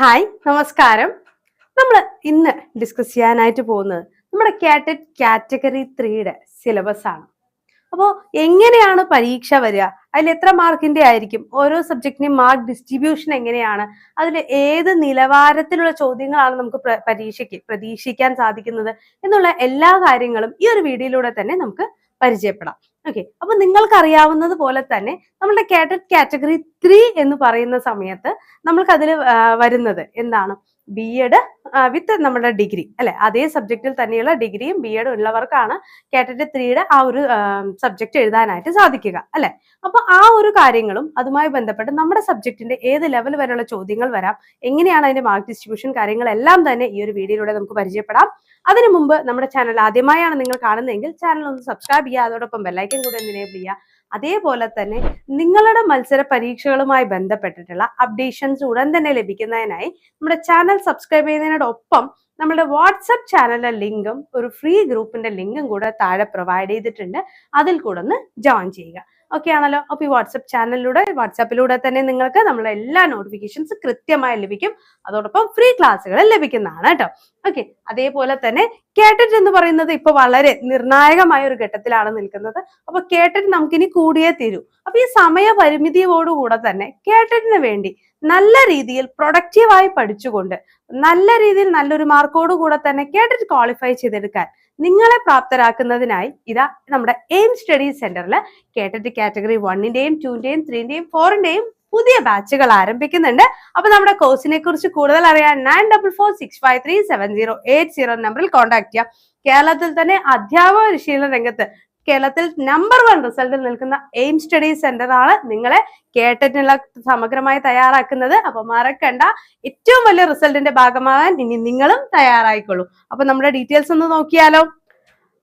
Hi നമസ്കാരം നമ്മൾ ഇന്ന് ഡിസ്കസ് ചെയ്യാനായിട്ട് പോകുന്നത് നമ്മുടെ കാറ്റഡ് കാറ്റഗറി ത്രീയുടെ സിലബസ് ആണ് അപ്പോൾ എങ്ങനെയാണ് പരീക്ഷ വരിക അതിൽ എത്ര മാർക്കിന്റെ ആയിരിക്കും ഓരോ സബ്ജക്റ്റിനും മാർക്ക് ഡിസ്ട്രിബ്യൂഷൻ എങ്ങനെയാണ് അതിൽ ഏത് നിലവാരത്തിലുള്ള ചോദ്യങ്ങളാണ് നമുക്ക് പരീക്ഷയ്ക്ക് പ്രതീക്ഷിക്കാൻ സാധിക്കുന്നത് എന്നുള്ള എല്ലാ കാര്യങ്ങളും ഈ ഒരു വീഡിയോയിലൂടെ തന്നെ നമുക്ക് പരിചയപ്പെടാം ഓക്കെ അപ്പൊ നിങ്ങൾക്ക് അറിയാവുന്നത് പോലെ തന്നെ നമ്മുടെ കാറ്റഗറി ത്രീ എന്ന് പറയുന്ന സമയത്ത് നമ്മൾക്ക് അതിൽ വരുന്നത് എന്താണ് ബി എഡ് വിത്ത് നമ്മുടെ ഡിഗ്രി അല്ലെ അതേ സബ്ജക്റ്റിൽ തന്നെയുള്ള ഡിഗ്രിയും ബി എഡും ഉള്ളവർക്കാണ് കാറ്റഗറി ത്രീയുടെ ആ ഒരു സബ്ജക്റ്റ് എഴുതാനായിട്ട് സാധിക്കുക അല്ലെ അപ്പൊ ആ ഒരു കാര്യങ്ങളും അതുമായി ബന്ധപ്പെട്ട് നമ്മുടെ സബ്ജക്റ്റിന്റെ ഏത് ലെവൽ വരെയുള്ള ചോദ്യങ്ങൾ വരാം എങ്ങനെയാണ് അതിന്റെ മാർക്ക് ഡിസ്ട്രിബ്യൂഷൻ കാര്യങ്ങളെല്ലാം തന്നെ ഈ ഒരു വീഡിയോയിലൂടെ നമുക്ക് പരിചയപ്പെടാം അതിനു മുമ്പ് നമ്മുടെ ചാനൽ ആദ്യമായാണ് നിങ്ങൾ കാണുന്നതെങ്കിൽ ചാനൽ ഒന്ന് സബ്സ്ക്രൈബ് ചെയ്യുക അതോടൊപ്പം ബെല്ലൈക്കൻ കൂടെ ഒന്ന് എനേബിൾ ചെയ്യുക അതേപോലെ തന്നെ നിങ്ങളുടെ മത്സര പരീക്ഷകളുമായി ബന്ധപ്പെട്ടിട്ടുള്ള അപ്ഡേഷൻസ് ഉടൻ തന്നെ ലഭിക്കുന്നതിനായി നമ്മുടെ ചാനൽ സബ്സ്ക്രൈബ് ചെയ്യുന്നതിനോടൊപ്പം നമ്മുടെ വാട്സപ്പ് ചാനലിലെ ലിങ്കും ഒരു ഫ്രീ ഗ്രൂപ്പിന്റെ ലിങ്കും കൂടെ താഴെ പ്രൊവൈഡ് ചെയ്തിട്ടുണ്ട് അതിൽ കൂടെ ഒന്ന് ജോയിൻ ചെയ്യുക ഓക്കെ ആണല്ലോ അപ്പൊ ഈ വാട്സപ്പ് ചാനലിലൂടെ വാട്സാപ്പിലൂടെ തന്നെ നിങ്ങൾക്ക് നമ്മുടെ എല്ലാ നോട്ടിഫിക്കേഷൻസ് കൃത്യമായി ലഭിക്കും അതോടൊപ്പം ഫ്രീ ക്ലാസ്സുകൾ ലഭിക്കുന്നതാണ് കേട്ടോ ഓക്കെ അതേപോലെ തന്നെ കേട്ടിട്ട് എന്ന് പറയുന്നത് ഇപ്പൊ വളരെ നിർണായകമായ ഒരു ഘട്ടത്തിലാണ് നിൽക്കുന്നത് അപ്പൊ കേട്ടിട്ട് നമുക്കിനി കൂടിയേ തീരൂ അപ്പൊ ഈ സമയപരിമിതിയോടുകൂടെ തന്നെ കേട്ടിട്ടിന് വേണ്ടി നല്ല രീതിയിൽ പ്രൊഡക്റ്റീവായി പഠിച്ചുകൊണ്ട് നല്ല രീതിയിൽ നല്ലൊരു മാർക്കോടുകൂടെ തന്നെ കേട്ടിട്ട് ക്വാളിഫൈ ചെയ്തെടുക്കാൻ നിങ്ങളെ പ്രാപ്തരാക്കുന്നതിനായി ഇതാ നമ്മുടെ എയിം സ്റ്റഡി സെന്ററിൽ കേട്ടിട്ട് കാറ്റഗറി വണ്ണിന്റെയും ടൂന്റെയും ത്രീന്റെയും ഫോറിന്റെയും പുതിയ ബാച്ചുകൾ ആരംഭിക്കുന്നുണ്ട് അപ്പൊ നമ്മുടെ കോഴ്സിനെ കുറിച്ച് കൂടുതൽ അറിയാൻ nine double four six five three seven zero eight zero നമ്പറിൽ കോൺടാക്ട് ചെയ്യാം കേരളത്തിൽ തന്നെ അധ്യാപക പരിശീലന രംഗത്ത് കേരളത്തിൽ നമ്പർ വൺ റിസൾട്ടിൽ നിൽക്കുന്ന എയിം സ്റ്റഡി സെന്റർ ആണ് നിങ്ങളെ കേട്ടിട്ടുള്ള സമഗ്രമായി തയ്യാറാക്കുന്നത് അപ്പൊ മറക്കണ്ട ഏറ്റവും വലിയ റിസൾട്ടിന്റെ ഭാഗമാകാൻ ഇനി നിങ്ങളും തയ്യാറായിക്കോളൂ അപ്പൊ നമ്മുടെ ഡീറ്റെയിൽസ് ഒന്ന് നോക്കിയാലോ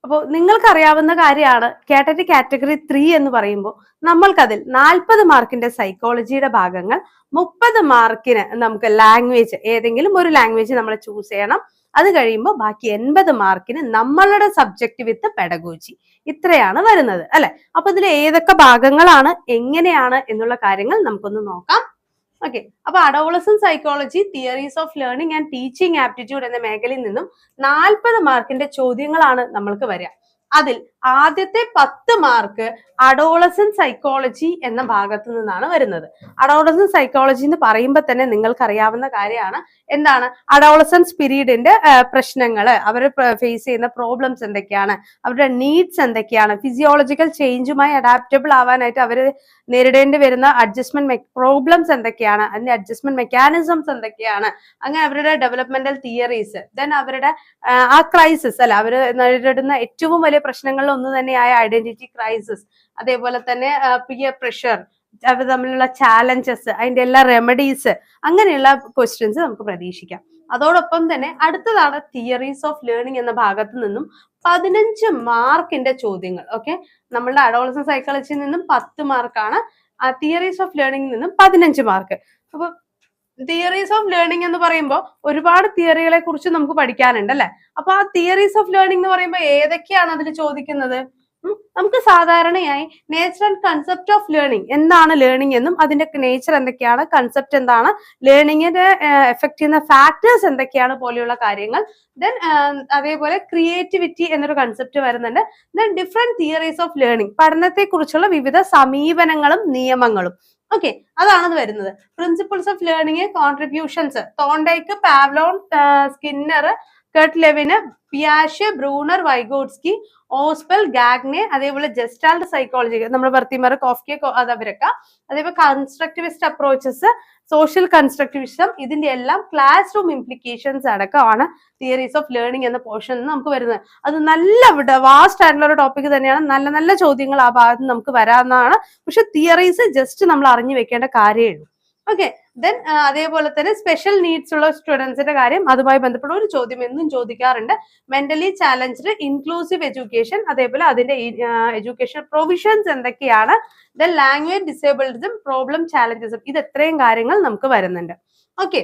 അപ്പോൾ അറിയാവുന്ന കാര്യമാണ് കാറ്റഗറി കാറ്റഗറി ത്രീ എന്ന് പറയുമ്പോൾ നമ്മൾക്കതിൽ നാൽപ്പത് മാർക്കിന്റെ സൈക്കോളജിയുടെ ഭാഗങ്ങൾ മുപ്പത് മാർക്കിന് നമുക്ക് ലാംഗ്വേജ് ഏതെങ്കിലും ഒരു ലാംഗ്വേജ് നമ്മൾ ചൂസ് ചെയ്യണം അത് കഴിയുമ്പോൾ ബാക്കി എൺപത് മാർക്കിന് നമ്മളുടെ സബ്ജക്റ്റ് വിത്ത് പെഡഗോജി ഇത്രയാണ് വരുന്നത് അല്ലെ അപ്പൊ ഇതിൽ ഏതൊക്കെ ഭാഗങ്ങളാണ് എങ്ങനെയാണ് എന്നുള്ള കാര്യങ്ങൾ നമുക്കൊന്ന് നോക്കാം ഓക്കെ അപ്പൊ adolescent psychology theories of learning and teaching aptitude എന്ന മേഖലയിൽ നിന്നും നാൽപ്പത് മാർക്കിന്റെ ചോദ്യങ്ങളാണ് നമ്മൾക്ക് വരിക അതിൽ ആദ്യത്തെ പത്ത് മാർക്ക് അഡോളസൻ സൈക്കോളജി എന്ന ഭാഗത്തു നിന്നാണ് വരുന്നത് അഡോളസൻ സൈക്കോളജി എന്ന് പറയുമ്പോൾ തന്നെ നിങ്ങൾക്കറിയാവുന്ന കാര്യമാണ് എന്താണ് അഡോളസൻസ് പീരീഡിന്റെ പ്രശ്നങ്ങൾ അവർ ഫേസ് ചെയ്യുന്ന പ്രോബ്ലംസ് എന്തൊക്കെയാണ് അവരുടെ നീഡ്സ് എന്തൊക്കെയാണ് ഫിസിയോളജിക്കൽ ചേഞ്ചുമായി അഡാപ്റ്റബിൾ ആവാനായിട്ട് അവർ നേരിടേണ്ടി വരുന്ന അഡ്ജസ്റ്റ്മെന്റ് പ്രോബ്ലംസ് എന്തൊക്കെയാണ് അതിന്റെ അഡ്ജസ്റ്റ്മെന്റ് മെക്കാനിസംസ് എന്തൊക്കെയാണ് അങ്ങനെ അവരുടെ ഡെവലപ്മെന്റൽ തിയറീസ് ദെൻ അവരുടെ ആ ക്രൈസിസ് അല്ല അവർ നേരിടുന്ന ഏറ്റവും വലിയ പ്രശ്നങ്ങളിൽ ഒന്ന് തന്നെയായ ഐഡന്റിറ്റി ക്രൈസിസ് അതേപോലെ തന്നെ പിയർ പ്രഷർ അവർ തമ്മിലുള്ള ചാലഞ്ചസ് അതിന്റെ എല്ലാ റെമഡീസ് അങ്ങനെയുള്ള ക്വസ്റ്റ്യൻസ് നമുക്ക് പ്രതീക്ഷിക്കാം അതോടൊപ്പം തന്നെ അടുത്തതാണ് തിയറീസ് ഓഫ് ലേണിംഗ് എന്ന ഭാഗത്ത് നിന്നും പതിനഞ്ച് മാർക്കിന്റെ ചോദ്യങ്ങൾ ഓക്കെ നമ്മളുടെ അഡോളസൻ സൈക്കോളജിയിൽ നിന്നും പത്ത് മാർക്കാണ് തിയറീസ് ഓഫ് ലേണിംഗ് നിന്നും പതിനഞ്ച് മാർക്ക് അപ്പൊ തിയറീസ് ഓഫ് ലേണിംഗ് എന്ന് പറയുമ്പോൾ ഒരുപാട് തിയറികളെ കുറിച്ച് നമുക്ക് പഠിക്കാനുണ്ട് അല്ലെ അപ്പൊ ആ തിയറീസ് ഓഫ് ലേണിംഗ് എന്ന് പറയുമ്പോൾ ഏതൊക്കെയാണ് അതിൽ ചോദിക്കുന്നത് നമുക്ക് സാധാരണയായി nature and concept of learning എന്താണ് ലേണിംഗ് എന്നും അതിന്റെ നേച്ചർ എന്തൊക്കെയാണ് കൺസെപ്റ്റ് എന്താണ് ലേണിംഗിന്റെ എഫക്ട് ചെയ്യുന്ന ഫാക്ടേഴ്സ് എന്തൊക്കെയാണ് പോലെയുള്ള കാര്യങ്ങൾ ദെൻ അതേപോലെ ക്രിയേറ്റിവിറ്റി എന്നൊരു കൺസെപ്റ്റ് വരുന്നുണ്ട് then different theories of learning പഠനത്തെക്കുറിച്ചുള്ള വിവിധ സമീപനങ്ങളും നിയമങ്ങളും ഓക്കെ അതാണ് വരുന്നത് principles of learning contributions Thorndike Pavlov Skinner Kurt Lewin പിയാഷ് Bruner Vygotsky Ausubel Gagne അതേപോലെ ജസ്റ്റാൾഡ് സൈക്കോളജി നമ്മൾ ഭർത്തിമാർ കോഫ്കെ അതവരൊക്കെ അതേപോലെ കൺസ്ട്രക്ടിവിസ്റ്റ് അപ്രോച്ചസ് സോഷ്യൽ കൺസ്ട്രക്ടിവിസം ഇതിന്റെ എല്ലാം ക്ലാസ് റൂം ഇംപ്ലിക്കേഷൻസ് അടക്കമാണ് തിയറീസ് ഓഫ് ലേണിംഗ് എന്ന പോർഷൻ നമുക്ക് വരുന്നത് അത് നല്ല വാസ്റ്റ് ആയിട്ടുള്ള ഒരു ടോപ്പിക് തന്നെയാണ് നല്ല നല്ല ചോദ്യങ്ങൾ ആ ഭാഗത്ത് നമുക്ക് വരാവുന്നതാണ് പക്ഷെ തിയറീസ് ജസ്റ്റ് നമ്മൾ അറിഞ്ഞു വെക്കേണ്ട കാര്യമേ ഉള്ളൂ ഓക്കെ ദെൻ അതേപോലെ തന്നെ സ്പെഷ്യൽ നീഡ്സ് ഉള്ള സ്റ്റുഡൻസിന്റെ കാര്യം അതുമായി ബന്ധപ്പെട്ട ഒരു ചോദ്യം എന്നും ചോദിക്കാറുണ്ട് മെന്റലി ചാലഞ്ച്ഡ് ഇൻക്ലൂസീവ് എഡ്യൂക്കേഷൻ അതേപോലെ അതിന്റെ എഡ്യൂക്കേഷൻ പ്രൊവിഷൻസ് എന്തൊക്കെയാണ് ദെൻ ലാംഗ്വേജ് ഡിസേബിൾഡും പ്രോബ്ലം ചാലഞ്ചസും ഇത് എത്രയും കാര്യങ്ങൾ നമുക്ക് വരുന്നുണ്ട് ഓക്കെ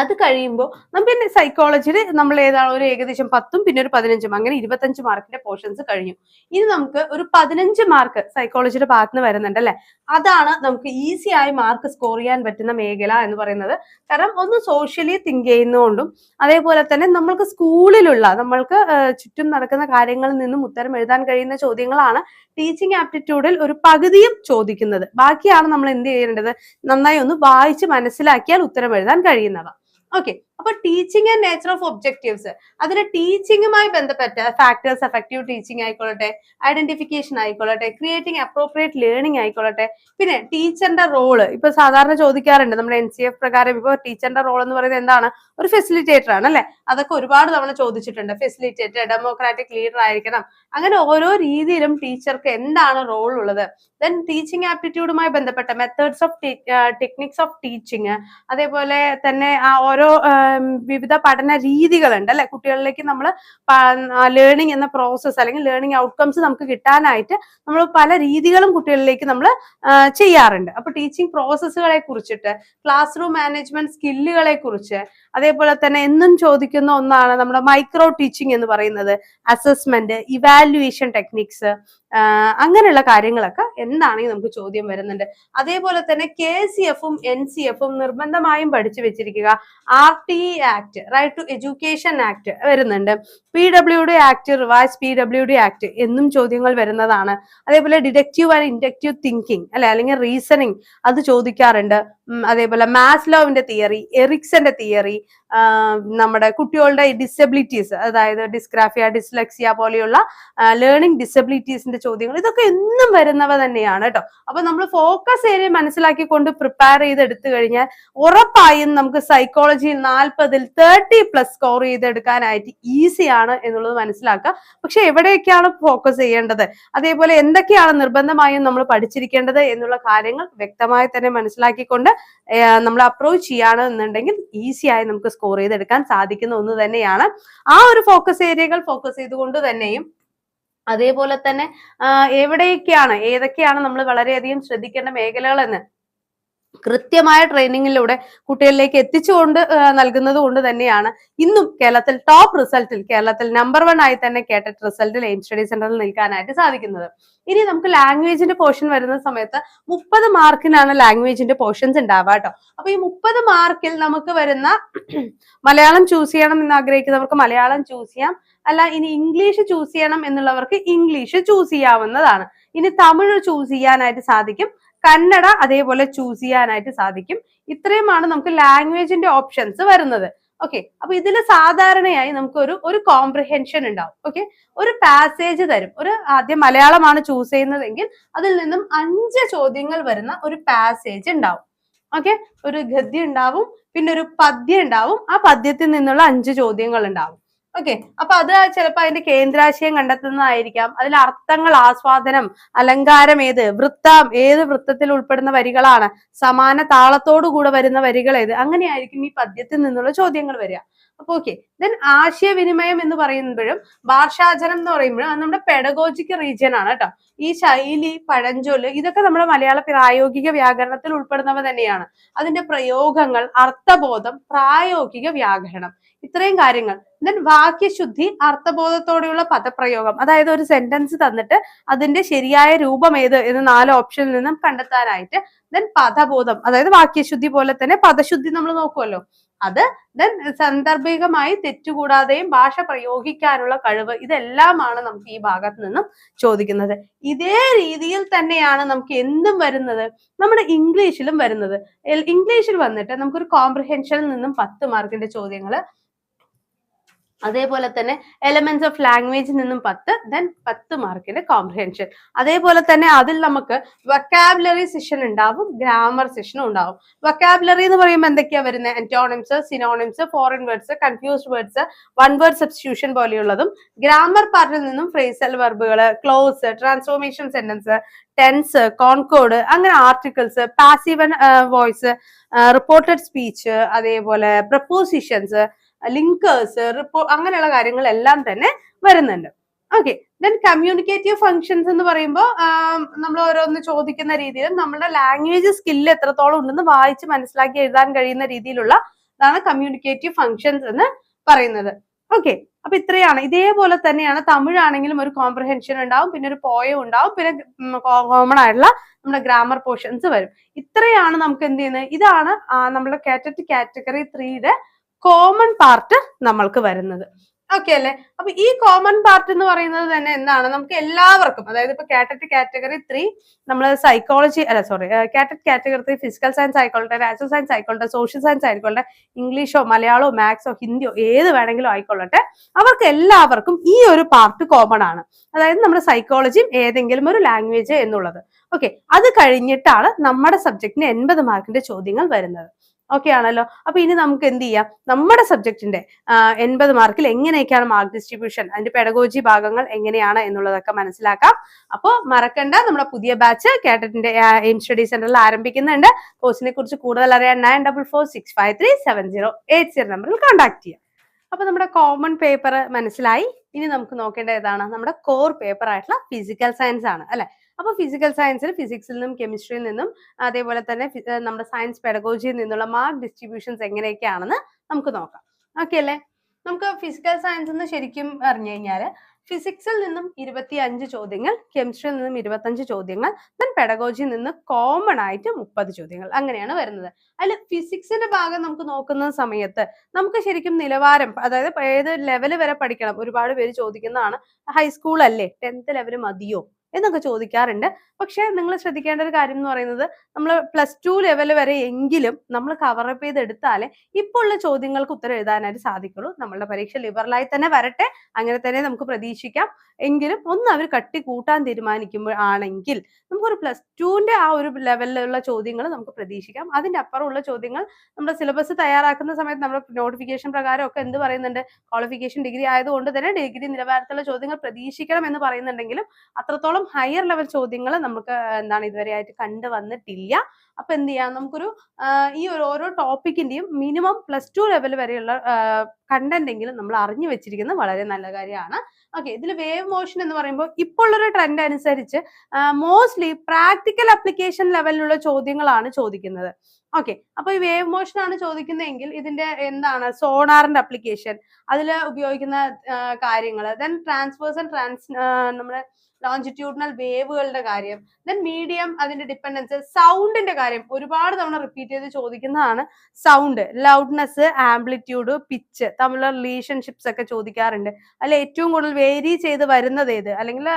അത് കഴിയുമ്പോൾ നമ്മൾ പിന്നെ സൈക്കോളജിയിൽ നമ്മൾ ഏതാണ് ഒരു ഏകദേശം പത്തും പിന്നെ ഒരു പതിനഞ്ചും അങ്ങനെ ഇരുപത്തഞ്ച് മാർക്കിന്റെ പോർഷൻസ് കഴിഞ്ഞു ഇനി നമുക്ക് ഒരു പതിനഞ്ച് മാർക്ക് സൈക്കോളജിയുടെ ഭാഗത്ത് നിന്ന് വരുന്നുണ്ട് അല്ലെ അതാണ് നമുക്ക് ഈസി ആയി മാർക്ക് സ്കോർ ചെയ്യാൻ പറ്റുന്ന മേഖല എന്ന് പറയുന്നത് കാരണം ഒന്ന് സോഷ്യലി തിങ്ക് ചെയ്യുന്നതുകൊണ്ടും അതേപോലെ തന്നെ നമ്മൾക്ക് സ്കൂളിലുള്ള നമ്മൾക്ക് ചുറ്റും നടക്കുന്ന കാര്യങ്ങളിൽ നിന്നും ഉത്തരം എഴുതാൻ കഴിയുന്ന ചോദ്യങ്ങളാണ് ടീച്ചിങ് ആപ്റ്റിറ്റ്യൂഡിൽ ഒരു പകുതിയും ചോദിക്കുന്നത് ബാക്കിയാണ് നമ്മൾ എന്ത് ചെയ്യേണ്ടത് നന്നായി ഒന്ന് വായിച്ച് മനസ്സിലാക്കിയാൽ ഉത്തരം എഴുതാൻ കഴിയുന്നവ Okay അപ്പൊ teaching and nature of objectives അതിൽ ടീച്ചിങ്ങുമായി ബന്ധപ്പെട്ട ഫാക്ടേഴ്സ് എഫക്റ്റീവ് ടീച്ചിങ് ആയിക്കോളട്ടെ ഐഡന്റിഫിക്കേഷൻ ആയിക്കോളട്ടെ ക്രിയേറ്റിംഗ് അപ്രോപ്രിയേറ്റ് ലേണിംഗ് ആയിക്കോളട്ടെ പിന്നെ ടീച്ചറിന്റെ റോള് ഇപ്പൊ സാധാരണ ചോദിക്കാറുണ്ട് നമ്മുടെ എൻ സി എഫ് പ്രകാരം ഇപ്പൊ ടീച്ചറിന്റെ റോൾ എന്ന് പറയുന്നത് എന്താണ് ഒരു ഫെസിലിറ്റേറ്റർ ആണ് അല്ലെ അതൊക്കെ ഒരുപാട് തവണ ചോദിച്ചിട്ടുണ്ട് ഫെസിലിറ്റേറ്റർ ഡെമോക്രാറ്റിക് ലീഡർ ആയിരിക്കണം അങ്ങനെ ഓരോ രീതിയിലും ടീച്ചർക്ക് എന്താണ് റോൾ ഉള്ളത് ദെൻ ടീച്ചിങ് ആപ്റ്റിറ്റ്യൂഡുമായി ബന്ധപ്പെട്ട methods of techniques of teaching അതേപോലെ തന്നെ ആ ഓരോ വിവിധ പഠന രീതികളുണ്ട് അല്ലെ കുട്ടികളിലേക്ക് നമ്മൾ ലേണിംഗ് എന്ന പ്രോസസ്സ് അല്ലെങ്കിൽ ലേണിംഗ് ഔട്ട്കംസ് നമുക്ക് കിട്ടാനായിട്ട് നമ്മൾ പല രീതികളും കുട്ടികളിലേക്ക് നമ്മൾ ചെയ്യാറുണ്ട് അപ്പൊ ടീച്ചിങ് പ്രോസസ്സുകളെ കുറിച്ചിട്ട് ക്ലാസ് റൂം മാനേജ്മെന്റ് സ്കില്ലുകളെ കുറിച്ച് അതേപോലെ തന്നെ എന്നും ചോദിക്കുന്ന ഒന്നാണ് നമ്മുടെ മൈക്രോ ടീച്ചിങ് എന്ന് പറയുന്നത് അസസ്മെന്റ് ഇവാലുവേഷൻ ടെക്നിക്സ് അങ്ങനെയുള്ള കാര്യങ്ങളൊക്കെ എന്താണെങ്കിൽ നമുക്ക് ചോദ്യം വരുന്നുണ്ട് അതേപോലെ തന്നെ കെ സി എഫും എൻ സി എഫും നിർബന്ധമായും പഠിച്ചു വെച്ചിരിക്കുക R T act right to education act വരുന്നുണ്ട് P W D act revise P W D act എന്നും ചോദ്യങ്ങൾ വരുന്നതാണ് അതേപോലെ ഡിഡക്റ്റീവ് ആൻഡ് ഇൻഡക്റ്റീവ് തിങ്കിങ് അല്ലെ അല്ലെങ്കിൽ റീസണിങ് അത് ചോദിക്കാറുണ്ട് അതേപോലെ മാസ്ലോവിന്റെ തിയറി എറിക്സന്റെ തിയറി നമ്മുടെ കുട്ടികളുടെ ഡിസബിലിറ്റീസ് അതായത് ഡിസ്ഗ്രാഫിയ ഡിസ്ലെക്സിയ പോലെയുള്ള ലേണിംഗ് ഡിസബിലിറ്റീസിന്റെ ചോദ്യങ്ങൾ ഇതൊക്കെ എന്നും വരുന്നവ തന്നെയാണ് കേട്ടോ അപ്പൊ നമ്മൾ ഫോക്കസ് ഏരിയ മനസ്സിലാക്കിക്കൊണ്ട് പ്രിപ്പയർ ചെയ്തെടുത്തു കഴിഞ്ഞാൽ ഉറപ്പായും നമുക്ക് സൈക്കോളജിയിൽ നാൽപ്പതിൽ തേർട്ടി പ്ലസ് സ്കോർ ചെയ്തെടുക്കാനായിട്ട് ഈസിയാണ് എന്നുള്ളത് മനസ്സിലാക്കുക പക്ഷെ എവിടെയൊക്കെയാണ് ഫോക്കസ് ചെയ്യേണ്ടത് അതേപോലെ എന്തൊക്കെയാണ് നിർബന്ധമായും നമ്മൾ പഠിച്ചിരിക്കേണ്ടത് എന്നുള്ള കാര്യങ്ങൾ വ്യക്തമായി തന്നെ മനസ്സിലാക്കിക്കൊണ്ട് നമ്മൾ അപ്രോച്ച് ചെയ്യുകയാണെന്നുണ്ടെങ്കിൽ ഈസിയായി നമുക്ക് സ്കോർ ചെയ്തെടുക്കാൻ സാധിക്കുന്ന ഒന്ന് തന്നെയാണ് ആ ഒരു ഫോക്കസ് ഏരിയകൾ ഫോക്കസ് ചെയ്തുകൊണ്ട് തന്നെയും അതേപോലെ തന്നെ എവിടെയൊക്കെയാണ് ഏതൊക്കെയാണ് നമ്മൾ വളരെയധികം ശ്രദ്ധിക്കേണ്ട മേഖലകളെന്ന് കൃത്യമായ ട്രെയിനിങ്ങിലൂടെ കുട്ടികളിലേക്ക് എത്തിച്ചുകൊണ്ട് നൽകുന്നത് കൊണ്ട് തന്നെയാണ് ഇന്നും കേരളത്തിൽ ടോപ്പ് റിസൾട്ടിൽ കേരളത്തിൽ നമ്പർ വൺ ആയി തന്നെ കേട്ടറ്റ് റിസൾട്ടിൽ എയിം സ്റ്റഡി സെന്ററിൽ നിൽക്കാനായിട്ട് സാധിക്കുന്നത് ഇനി നമുക്ക് ലാംഗ്വേജിന്റെ പോർഷൻ വരുന്ന സമയത്ത് മുപ്പത് മാർക്കിനാണ് ലാംഗ്വേജിന്റെ പോർഷൻസ് ഉണ്ടാവുക കേട്ടോ അപ്പൊ ഈ മുപ്പത് മാർക്കിൽ നമുക്ക് വരുന്ന മലയാളം ചൂസ് ചെയ്യണം എന്ന് ആഗ്രഹിക്കുന്നവർക്ക് മലയാളം ചൂസ് ചെയ്യാം അല്ല ഇനി ഇംഗ്ലീഷ് ചൂസ് ചെയ്യണം എന്നുള്ളവർക്ക് ഇംഗ്ലീഷ് ചൂസ് ചെയ്യാവുന്നതാണ് ഇനി തമിഴ് ചൂസ് ചെയ്യാനായിട്ട് സാധിക്കും കന്നഡ അതേപോലെ ചൂസ് ചെയ്യാനായിട്ട് സാധിക്കും ഇത്രയുമാണ് നമുക്ക് ലാംഗ്വേജിന്റെ ഓപ്ഷൻസ് വരുന്നത് ഓക്കെ അപ്പൊ ഇതിൽ സാധാരണയായി നമുക്ക് ഒരു ഒരു കോംപ്രിഹെൻഷൻ ഉണ്ടാവും ഓക്കെ ഒരു പാസേജ് തരും ഒരു ആദ്യം മലയാളമാണ് ചൂസ് ചെയ്യുന്നതെങ്കിൽ അതിൽ നിന്നും അഞ്ച് ചോദ്യങ്ങൾ വരുന്ന ഒരു പാസേജ് ഉണ്ടാവും ഓക്കെ ഒരു ഗദ്യ ഉണ്ടാവും പിന്നെ ഒരു പദ്യം ഉണ്ടാവും ആ പദ്യത്തിൽ നിന്നുള്ള അഞ്ച് ചോദ്യങ്ങൾ ഉണ്ടാവും ഓക്കെ അപ്പൊ അത് ചിലപ്പോ അതിന്റെ കേന്ദ്രാശയം കണ്ടെത്തുന്നതായിരിക്കാം അതിൽ അർത്ഥങ്ങൾ ആസ്വാദനം അലങ്കാരം ഏത് വൃത്തം ഏത് വൃത്തത്തിൽ ഉൾപ്പെടുന്ന വരികളാണ് സമാന താളത്തോടു കൂടെ വരുന്ന വരികൾ ഏത് അങ്ങനെയായിരിക്കും ഈ പദ്യത്തിൽ നിന്നുള്ള ചോദ്യങ്ങൾ വരിക അപ്പൊ ഓക്കെ ദെൻ ആശയവിനിമയം എന്ന് പറയുമ്പോഴും ഭാഷാചരം എന്ന് പറയുമ്പോഴും അത് നമ്മുടെ പെഡഗോജിക്ക് റീജിയൻ ആണ് കേട്ടോ ഈ ശൈലി പഴഞ്ചൊല് ഇതൊക്കെ നമ്മുടെ മലയാള പ്രായോഗിക വ്യാകരണത്തിൽ ഉൾപ്പെടുന്നവ തന്നെയാണ് അതിന്റെ പ്രയോഗങ്ങൾ അർത്ഥബോധം പ്രായോഗിക വ്യാകരണം ഇത്രയും കാര്യങ്ങൾ ദെൻ വാക്യശുദ്ധി അർത്ഥബോധത്തോടെയുള്ള പദപ്രയോഗം അതായത് ഒരു സെന്റൻസ് തന്നിട്ട് അതിന്റെ ശരിയായ രൂപം ഏത് എന്ന് നാല് ഓപ്ഷനിൽ നിന്നും കണ്ടെത്താനായിട്ട് ദെൻ പദബോധം അതായത് വാക്യശുദ്ധി പോലെ തന്നെ പദശുദ്ധി നമ്മൾ നോക്കുമല്ലോ അത് ദെൻ സന്ദർഭികമായി തെറ്റുകൂടാതെയും ഭാഷ പ്രയോഗിക്കാനുള്ള കഴിവ് ഇതെല്ലാമാണ് നമുക്ക് ഈ ഭാഗത്ത് നിന്നും ചോദിക്കുന്നത് ഇതേ രീതിയിൽ തന്നെയാണ് നമുക്ക് എന്തും വരുന്നത് നമ്മുടെ ഇംഗ്ലീഷിലും വരുന്നത് ഇംഗ്ലീഷിൽ വന്നിട്ട് നമുക്കൊരു കോംപ്രിഹെൻഷനിൽ നിന്നും പത്ത് മാർക്കിന്റെ ചോദ്യങ്ങള് അതേപോലെ തന്നെ എലമെന്റ്സ് ഓഫ് ലാംഗ്വേജിൽ നിന്നും പത്ത് ദെൻ പത്ത് മാർക്കിന്റെ കോംപ്രിഹെൻഷൻ അതേപോലെ തന്നെ അതിൽ നമുക്ക് വൊക്കാബുലറി സെഷൻ ഉണ്ടാവും ഗ്രാമർ സെഷനും ഉണ്ടാവും വൊക്കാബുലറി എന്ന് പറയുമ്പോൾ എന്തൊക്കെയാ വരുന്നത് antonyms synonyms foreign words confused words one word substitution പോലെയുള്ളതും grammar പാർട്ടിൽ നിന്നും phrasal വെർബുകൾ clause transformation sentence tense concord അങ്ങനെ articles passive voice reported speech അതേപോലെ പ്രപ്പോസിഷൻസ് ലിങ്കേഴ്സ് റിപ്പോ അങ്ങനെയുള്ള കാര്യങ്ങളെല്ലാം തന്നെ വരുന്നുണ്ട് ഓക്കെ ദെൻ കമ്മ്യൂണിക്കേറ്റീവ് ഫങ്ഷൻസ് എന്ന് പറയുമ്പോൾ നമ്മൾ ഓരോന്ന് ചോദിക്കുന്ന രീതിയിലും നമ്മുടെ ലാംഗ്വേജ് സ്കില്ല് എത്രത്തോളം ഉണ്ടെന്ന് വായിച്ച് മനസ്സിലാക്കി എഴുതാൻ കഴിയുന്ന രീതിയിലുള്ള ഇതാണ് കമ്മ്യൂണിക്കേറ്റീവ് ഫങ്ഷൻസ് എന്ന് പറയുന്നത് ഓക്കെ അപ്പൊ ഇത്രയാണ് ഇതേപോലെ തന്നെയാണ് തമിഴാണെങ്കിലും ഒരു കോംപ്രഹെൻഷൻ ഉണ്ടാവും പിന്നെ ഒരു പോയം ഉണ്ടാവും പിന്നെ കോമൺ ആയിട്ടുള്ള നമ്മുടെ ഗ്രാമർ പോർഷൻസ് വരും ഇത്രയാണ് നമുക്ക് എന്ത് ചെയ്യുന്നത് ഇതാണ് നമ്മുടെ കാറ്റഗറി ത്രീയുടെ കോമൺ പാർട്ട് നമ്മൾക്ക് വരുന്നത് ഓക്കെ അല്ലെ അപ്പൊ ഈ കോമൺ പാർട്ട് എന്ന് പറയുന്നത് തന്നെ എന്താണ് നമുക്ക് എല്ലാവർക്കും അതായത് ഇപ്പൊ കാറ്റഗറി കാറ്റഗറി ത്രീ നമ്മൾ സൈക്കോളജി അല്ല sorry കാറ്ററ്റ് category three physical science ആയിക്കോട്ടെ നാച്ചുറൽ സയൻസ് ആയിക്കോട്ടെ സോഷ്യൽ സയൻസ് ആയിക്കോട്ടെ ഇംഗ്ലീഷോ മലയാളമോ മാത്സോ ഹിന്ദിയോ ഏത് വേണമെങ്കിലും ആയിക്കൊള്ളട്ടെ അവർക്ക് എല്ലാവർക്കും ഈ ഒരു പാർട്ട് കോമൺ ആണ് അതായത് നമ്മുടെ സൈക്കോളജിയും ഏതെങ്കിലും ഒരു ലാംഗ്വേജ് എന്നുള്ളത് ഓക്കെ അത് കഴിഞ്ഞിട്ടാണ് നമ്മുടെ സബ്ജക്റ്റിന് എൺപത് മാർക്കിന്റെ ചോദ്യങ്ങൾ വരുന്നത് ഓക്കെ ആണല്ലോ അപ്പൊ ഇനി നമുക്ക് എന്ത് ചെയ്യാം നമ്മുടെ സബ്ജക്റ്റിന്റെ എൺപത് മാർക്കിൽ എങ്ങനെയൊക്കെയാണ് മാർക്ക് ഡിസ്ട്രിബ്യൂഷൻ അതിന്റെ പെഡഗോജി ഭാഗങ്ങൾ എങ്ങനെയാണ് എന്നുള്ളതൊക്കെ മനസ്സിലാക്കാം അപ്പോൾ മറക്കണ്ട നമ്മുടെ പുതിയ ബാച്ച് കേഡറ്റിന്റെ എയിം സ്റ്റഡി സെന്ററിൽ ആരംഭിക്കുന്നുണ്ട് കോഴ്സിനെ കുറിച്ച് കൂടുതൽ അറിയാൻ nine double four six five three seven zero eight zero നമ്പറിൽ കോൺടാക്ട് ചെയ്യാം അപ്പൊ നമ്മുടെ കോമൺ പേപ്പർ മനസ്സിലായി ഇനി നമുക്ക് നോക്കേണ്ട ഏതാണ് നമ്മുടെ കോർ പേപ്പർ ആയിട്ടുള്ള ഫിസിക്കൽ സയൻസ് ആണ് അല്ലെ അപ്പോൾ ഫിസിക്കൽ സയൻസിൽ ഫിസിക്സിൽ നിന്നും കെമിസ്ട്രിയിൽ നിന്നും അതേപോലെ തന്നെ നമ്മുടെ സയൻസ് പെഡഗോജിയിൽ നിന്നുള്ള മാർക്ക് ഡിസ്ട്രിബ്യൂഷൻസ് എങ്ങനെയൊക്കെയാണെന്ന് നമുക്ക് നോക്കാം ഓക്കെ അല്ലേ നമുക്ക് ഫിസിക്കൽ സയൻസ് എന്ന് ശരിക്കും പറഞ്ഞു കഴിഞ്ഞാൽ ഫിസിക്സിൽ നിന്നും ഇരുപത്തി അഞ്ച് ചോദ്യങ്ങൾ കെമിസ്ട്രിയിൽ നിന്നും ഇരുപത്തഞ്ച് ചോദ്യങ്ങൾ ദൻ പെഡഗോജിയിൽ നിന്ന് കോമൺ ആയിട്ട് മുപ്പത് ചോദ്യങ്ങൾ അങ്ങനെയാണ് വരുന്നത് അതിൽ ഫിസിക്സിന്റെ ഭാഗം നമുക്ക് നോക്കുന്ന സമയത്ത് നമുക്ക് ശരിക്കും നിലവാരം അതായത് ഏത് ലെവൽ വരെ പഠിക്കണം ഒരുപാട് പേര് ചോദിക്കുന്നതാണ് ഹൈസ്കൂൾ അല്ലേ ടെൻത്ത് ലെവൽ മതിയോ എന്നൊക്കെ ചോദിക്കാറുണ്ട് പക്ഷേ നിങ്ങൾ ശ്രദ്ധിക്കേണ്ട ഒരു കാര്യം എന്ന് പറയുന്നത് നമ്മൾ പ്ലസ് ടു ലെവൽ വരെ എങ്കിലും നമ്മൾ കവറപ്പ് ചെയ്തെടുത്താലേ ഇപ്പോൾ ഉള്ള ചോദ്യങ്ങൾക്ക് ഉത്തരം എഴുതാനായിട്ട് സാധിക്കുള്ളൂ നമ്മളുടെ പരീക്ഷ ലിബറലായി തന്നെ വരട്ടെ അങ്ങനെ തന്നെ നമുക്ക് പ്രതീക്ഷിക്കാം എങ്കിലും ഒന്ന് അവർ കട്ടി കൂട്ടാൻ തീരുമാനിക്കുമ്പോഴാണെങ്കിൽ നമുക്കൊരു പ്ലസ് ടുവിന്റെ ആ ഒരു ലെവലിലുള്ള ചോദ്യങ്ങൾ നമുക്ക് പ്രതീക്ഷിക്കാം അതിന്റെ അപ്പുറമുള്ള ചോദ്യങ്ങൾ നമ്മുടെ സിലബസ് തയ്യാറാക്കുന്ന സമയത്ത് നമ്മുടെ നോട്ടിഫിക്കേഷൻ പ്രകാരം ഒക്കെ എന്ത് പറയുന്നുണ്ട് ക്വാളിഫിക്കേഷൻ ഡിഗ്രി ആയതുകൊണ്ട് തന്നെ ഡിഗ്രി നിലവാരത്തിലുള്ള ചോദ്യങ്ങൾ പ്രതീക്ഷിക്കണം എന്ന് പറയുന്നുണ്ടെങ്കിലും അത്രത്തോളം അത്രയും ഹയർ ലെവൽ ചോദ്യങ്ങൾ നമുക്ക് എന്താണ് ഇതുവരെ ആയിട്ട് കണ്ടു വന്നിട്ടില്ല അപ്പൊ എന്ത് ചെയ്യാം നമുക്കൊരു ഈ ഒരു ഓരോ ടോപ്പിക്കിന്റെയും മിനിമം പ്ലസ് ടു ലെവൽ വരെയുള്ള കണ്ടന്റ് എങ്കിലും നമ്മൾ അറിഞ്ഞു വെച്ചിരിക്കുന്നത് വളരെ നല്ല കാര്യമാണ് ഓക്കെ ഇതിൽ വേവ് മോഷൻ എന്ന് പറയുമ്പോൾ ഇപ്പോൾ ഉള്ളൊരു ട്രെൻഡ് അനുസരിച്ച് മോസ്റ്റ്ലി പ്രാക്ടിക്കൽ അപ്ലിക്കേഷൻ ലെവലിലുള്ള ചോദ്യങ്ങളാണ് ചോദിക്കുന്നത് ഓക്കെ അപ്പൊ ഈ വേവ് മോഷൻ ആണ് ചോദിക്കുന്നതെങ്കിൽ ഇതിന്റെ എന്താണ് സോണാറിന്റെ അപ്ലിക്കേഷൻ അതിൽ ഉപയോഗിക്കുന്ന കാര്യങ്ങൾ ദെൻ ട്രാൻസ്ഫേഴ്സ് ആൻഡ് ട്രാൻസ് നമ്മുടെ ലോഞ്ചിറ്റ്യൂഡിനൽ വേവുകളുടെ കാര്യം ദെൻ മീഡിയം അതിന്റെ ഡിപ്പെൻഡൻസ് സൗണ്ടിന്റെ കാര്യം ഒരുപാട് തവണ റിപ്പീറ്റ് ചെയ്ത് ചോദിക്കുന്നതാണ് സൗണ്ട് ലൗഡ്നെസ് ആംപ്ലിറ്റ്യൂഡ് പിച്ച് തമ്മിലുള്ള റിലേഷൻഷിപ്സ് ഒക്കെ ചോദിക്കാറുണ്ട് അല്ലെ ഏറ്റവും കൂടുതൽ വേരി ചെയ്ത് വരുന്നത് ഏത് അല്ലെങ്കിൽ